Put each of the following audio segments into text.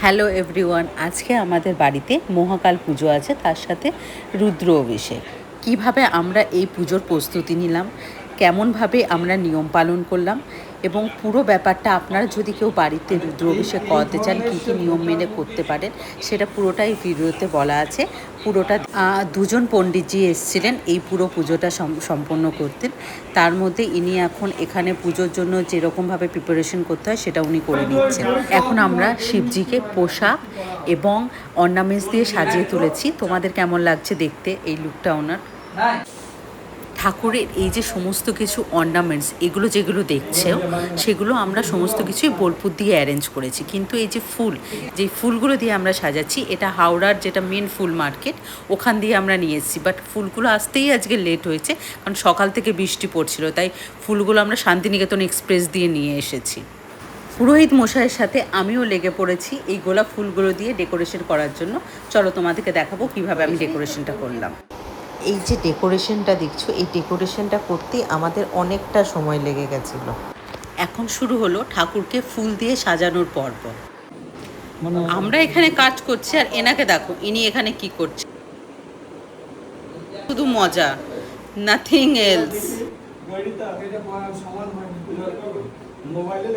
Hello everyone, আজকে আমাদের বাড়িতে মহাকাল পুজো আছে, তার সাথে রুদ্র অভিষেক। কীভাবে আমরা এই পুজোর প্রস্তুতি নিলাম? কেমনভাবে আমরা নিয়ম পালন করলাম? এবং পুরো ব্যাপারটা আপনারা যদি কেউ বাড়িতে রুদ্র অভিষেক করাতে চান, কী কী নিয়ম মেনে করতে পারেন, সেটা পুরোটাই ভিডিওতে বলা আছে। পুরোটা দুজন পণ্ডিতজি এসেছিলেন এই পুরো পুজোটা সম্পন্ন করতেন তার মধ্যে ইনি এখন এখানে পুজোর জন্য যেরকমভাবে প্রিপারেশন করতে হয়, সেটা উনি করে নিচ্ছেন। এখন আমরা শিবজিকে পোশাক এবং অর্নামেন্টস দিয়ে সাজিয়ে তুলেছি। তোমাদের কেমন লাগছে দেখতে এই লুকটা ওনার? ঠাকুরের এই যে সমস্ত কিছু অর্নামেন্টস এগুলো যেগুলো দেখছ সেগুলো আমরা সমস্ত কিছুই বোলপুর দিয়ে অ্যারেঞ্জ করেছি। কিন্তু এই যে ফুল, যে ফুলগুলো দিয়ে আমরা সাজাচ্ছি, এটা হাওড়ার যেটা মেন ফুল মার্কেট ওখান দিয়ে আমরা নিয়ে এসেছি। বাট ফুলগুলো আসতেই আজকে লেট হয়েছে, কারণ সকাল থেকে বৃষ্টি পড়ছিল, তাই ফুলগুলো আমরা শান্তিনিকেতন এক্সপ্রেস দিয়ে নিয়ে এসেছি। পুরোহিত মশাইয়ের সাথে আমিও লেগে পড়েছি এই গোলাপ ফুলগুলো দিয়ে ডেকোরেশন করার জন্য। চলো তোমাদেরকে দেখাবো কীভাবে আমি ডেকোরেশনটা করলাম। এই যে ডেকোরেশনটা দেখছ এই ডেকোরেশনটা করতে আমাদের অনেকটা সময় লেগে গেছিল। এখন শুরু হলো ঠাকুরকে ফুল দিয়ে সাজানোর পর্ব। মানে আমরা এখানে কাজ করছি আর এনাকে দেখো ইনি এখানে কি করছে। শুধু মজা নাথিং এলস মোবাইলে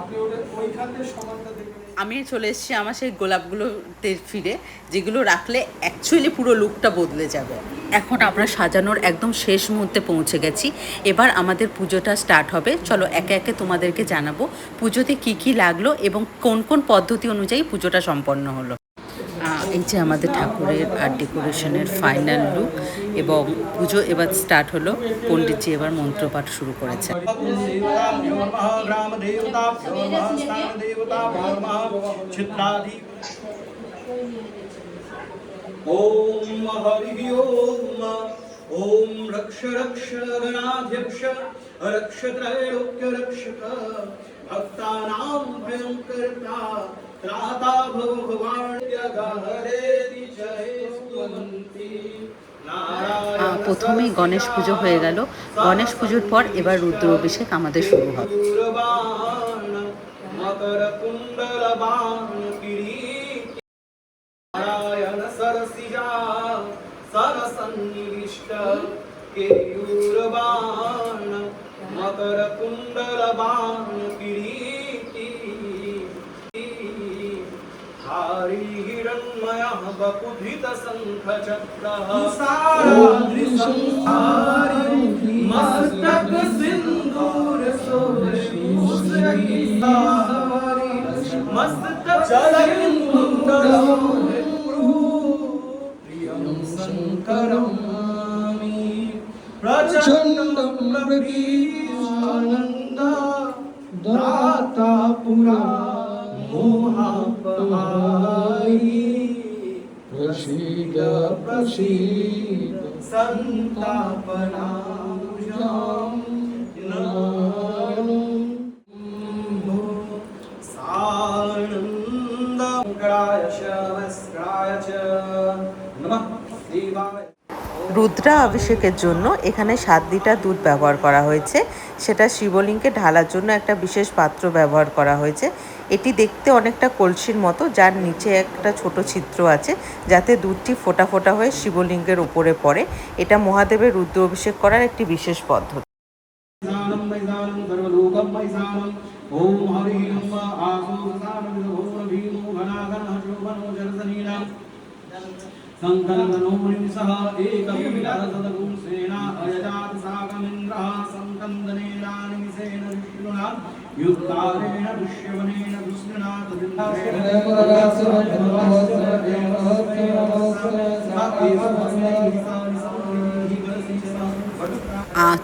আপনি ওটা ওইখান থেকে সমানটা দেখবেন আমি চলে এসেছি আমার সেই গোলাপগুলোতে ফিরে, যেগুলো রাখলে অ্যাকচুয়ালি পুরো লুকটা বদলে যাবে। এখন আমরা সাজানোর একদম শেষ মুহূর্তে পৌঁছে গেছি। এবার আমাদের পুজোটা স্টার্ট হবে। চলো একে একে তোমাদেরকে জানাব পুজোতে কি কি লাগল এবং কোন কোন পদ্ধতি অনুযায়ী পুজোটা সম্পন্ন হলো। এই যে আমাদের ঠাকুরের আর ডেকোরেশনের ফাইনাল লুক এবং পুজো এবার স্টার্ট হলো, পণ্ডিতজি এবার মন্ত্রপাঠ শুরু করেছে। ॐ रक्ष रक्ष गणाध्यक्ष স্তুমন্তি আহ, প্রথমেই গণেশ পুজো হয়ে গেল। গণেশ পুজোর পর এবার রুদ্র অভিষেক আমাদের শুরু হবে। মকর কুণ্ডল বাণ কিরীটি। হিরণ্ময় বকুধিত শঙ্খ চক্র সারাদ্রি সংহারি মস্তক সিন্দূর সোষি মস্তক प्रसीद प्रसीद सन्तापनाभुजां सानन्दङ्कराय शवस्त्राय च नमः देवाय রুদ্রা অভিষেকের জন্য এখানে সাত লিটার দুধ ব্যবহার করা হয়েছে সেটা শিবলিঙ্গে ঢালার জন্য একটা বিশেষ পাত্র ব্যবহার করা হয়েছে এটি দেখতে অনেকটা কলসির মতো যার নিচে একটা ছোট ছিদ্র আছে যাতে দুধটি ফোটা ফোটা হয়ে শিবলিঙ্গের উপরে পড়ে এটা মহাদেবের রুদ্র অভিষেক করার একটি বিশেষ পদ্ধতি मैदानं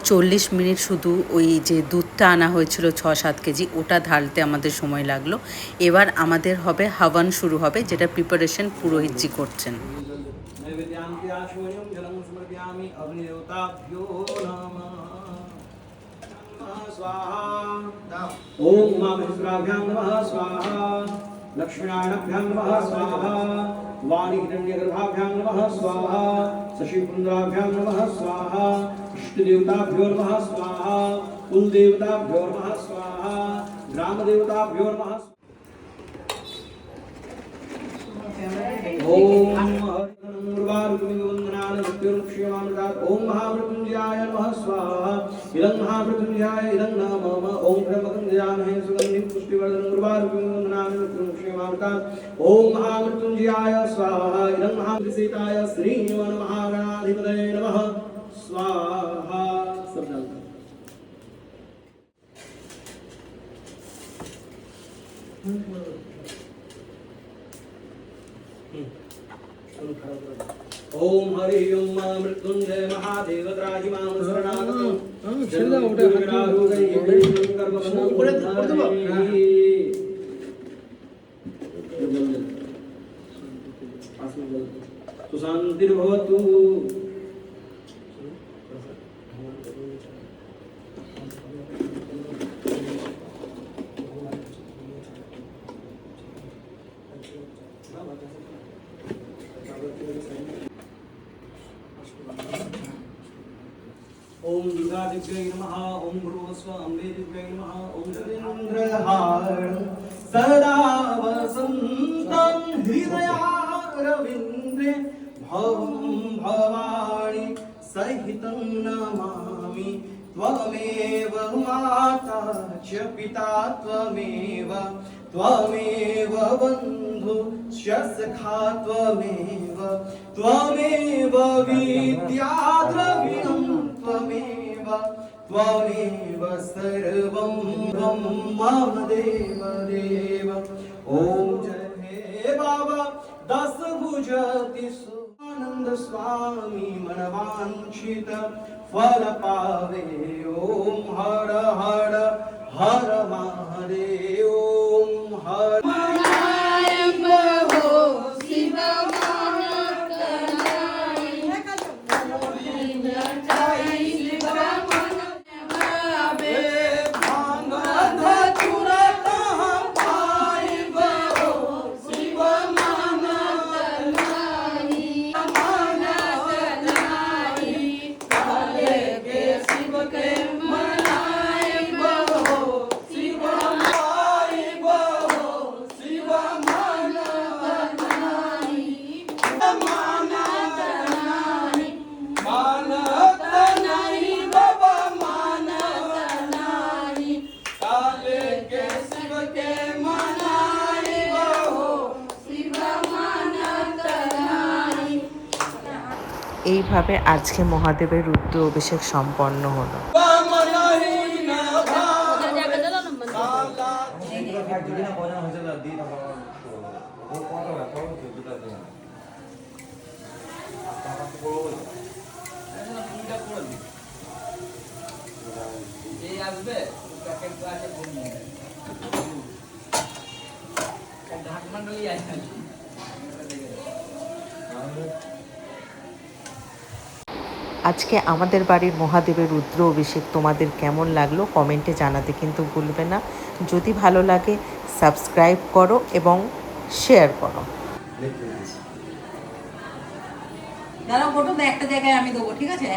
চল্লিশ মিনিট শুধু ওই যে দুধটা আনা হয়েছিল ছ সাত কেজি ওটা ঢালতে আমাদের সময় লাগল। এবার আমাদের হবে হাওয়ান শুরু হবে যেটা প্রিপারেশন পুরোহিতজি করছেন। জলং নমঃ। ॐ उमामहेश्वराभ्यां नमः स्वाहा लक्ष्मीनारायणाभ्यां नमः स्वाहा वाणीहिरण्यगर्भाभ्यां नमः स्वाहा शशिपुन्द्राभ्यां नमः स्वाहा इष्टदेवताभ्यो नमः स्वाहा कुलदेवताभ्यो नमः स्वाहा ग्रामदेवताभ्यो नमः ॐ സർവാരുഗ്നിമംഗനാണ് മൃത്യുർമുക്ഷ്യമാമൃതാത് ഓം മഹാമൃത്യുഞ്ജയായ നമഃ സ്വാഹ. ഇദം മഹാമൃത്യുഞ്ജയായ ഇദം നമ ഓം ബ്രഹ്മഗന്ധയാമഹേ സുഗന്ധിം പുഷ്ടിവർദ്ധനം കുർവാരുഗ്നിമംഗനാണ് മൃത്യുർമുക്ഷ്യമാമൃതാത് ഓം മഹാമൃത്യുഞ്ജയായ സ്വാഹ. ഇദം മഹാമൃസീതായ ശ്രീമൻ മഹാഗണാധിപതയേ നമഃ സ്വാഹ. സബ്ദാ Thank you. ওম হরি ওম মা মৃত্যুঞ্জয় মহাদেব ত্রাহিমাম শরণাগতম সুশান্তির্ভবতু दिव्यै नमः ओम भूर्भुवस्व अम्बे दिव्यै नमः ओम जगेन्द्रहारं सदा वसन्तं हृदयारविन्द्रे भवं भवानि सहितं नमामि त्वमेव माता च पिता त्वमेव त्वमेव बन्धु च सखा त्वमेव त्वमेव विद्या द्रविणं त्वमेव त्वमेव सर्वं ब्रह्म देव ॐ जय हे बाबा दस भुजति आनंद स्वामी मनवांछित फल पावे ओम हर हर हर महादेव ओम हर এইভাবে আজকে মহাদেবের রুদ্র অভিষেক সম্পন্ন হলো। আজকে আমাদের বাড়ির মহাদেবের রুদ্র অভিষেক তোমাদের কেমন লাগল কমেন্টে জানাতে কিন্তু ভুলবে না। যদি ভালো লাগে, সাবস্ক্রাইব করো এবং শেয়ার করো। দাঁড়াও ফটো একটা জায়গায় আমি দেবো, ঠিক আছে?